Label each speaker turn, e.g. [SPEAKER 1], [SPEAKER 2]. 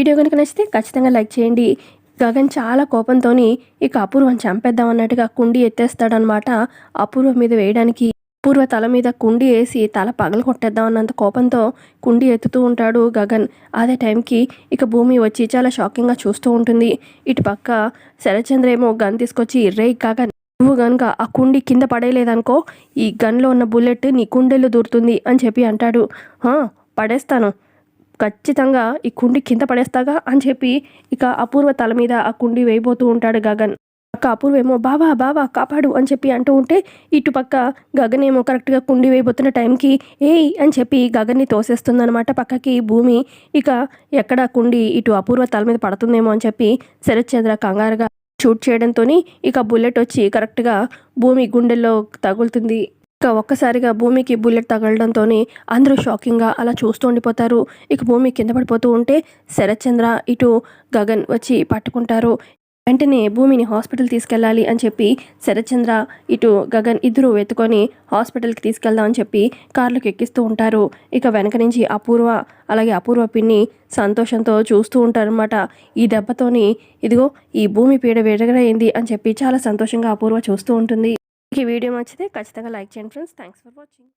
[SPEAKER 1] Video కనుక నచ్చితే ఖచ్చితంగా లైక్ చేయండి. గగన్ చాలా కోపంతో ఇక అపూర్వం చంపేద్దాం అన్నట్టుగా కుండి ఎత్తేస్తాడనమాట అపూర్వ మీద వేయడానికి. అపూర్వ తల మీద కుండి వేసి తల పగల కొట్టేద్దాం అన్నంత కోపంతో కుండి ఎత్తుతూ ఉంటాడు గగన్. అదే టైంకి ఇక భూమి వచ్చి చాలా షాకింగ్గా చూస్తూ ఉంటుంది. ఇటు పక్క శరచంద్ర ఏమో గన్ తీసుకొచ్చి రే గగన్ నువ్వు గనుక ఆ కుండి కింద పడేయలేదనుకో ఈ గన్లో ఉన్న బుల్లెట్ నీ కుండెల్లో దూరుతుంది అని చెప్పి అంటాడు. పడేస్తాను. ఖచ్చితంగా ఈ కుండి కింద పడేస్తాగా అని చెప్పి ఇక అపూర్వ తల మీద ఆ కుండి వేయబోతూ ఉంటాడు గగన్. అక్క అపూర్వ ఏమో బావా బావా కాపాడు అని చెప్పి అంటూ ఉంటే ఇటు పక్క గగన్ ఏమో కరెక్ట్గా కుండి వేయబోతున్న టైంకి ఏయ్ అని చెప్పి గగన్ని తోసేస్తుందనమాట పక్కకి భూమి. ఇక ఎక్కడ కుండి ఇటు అపూర్వ తల మీద పడుతుందేమో అని చెప్పి శరత్ చంద్ర కంగారుగా షూట్ చేయడంతో ఇక బుల్లెట్ వచ్చి కరెక్ట్గా భూమి గుండెల్లో తగులుతుంది. ఇక ఒక్కసారిగా భూమికి బుల్లెట్ తగలడంతో అందరూ షాకింగ్గా అలా చూస్తూ ఉండిపోతారు. ఇక భూమి కింద పడిపోతూ ఉంటే శరత్చంద్ర ఇటు గగన్ వచ్చి పట్టుకుంటారు. వెంటనే భూమిని హాస్పిటల్ తీసుకెళ్ళాలి అని చెప్పి శరత్చంద్ర ఇటు గగన్ ఇద్దరు వెతుకొని హాస్పిటల్కి తీసుకెళ్దాం అని చెప్పి కార్లకు ఎక్కిస్తూ ఉంటారు. ఇక వెనక నుంచి అపూర్వ అలాగే అపూర్వ పిన్ని సంతోషంతో చూస్తూ ఉంటారనమాట ఈ దెబ్బతోని ఇదిగో ఈ భూమి పీడ విడగడైంది అని చెప్పి చాలా సంతోషంగా అపూర్వ చూస్తూ ఉంటుంది. ఈ వీడియో నచ్చితే ఖచ్చితంగా లైక్ చేయండి ఫ్రెండ్స్. Thanks for watching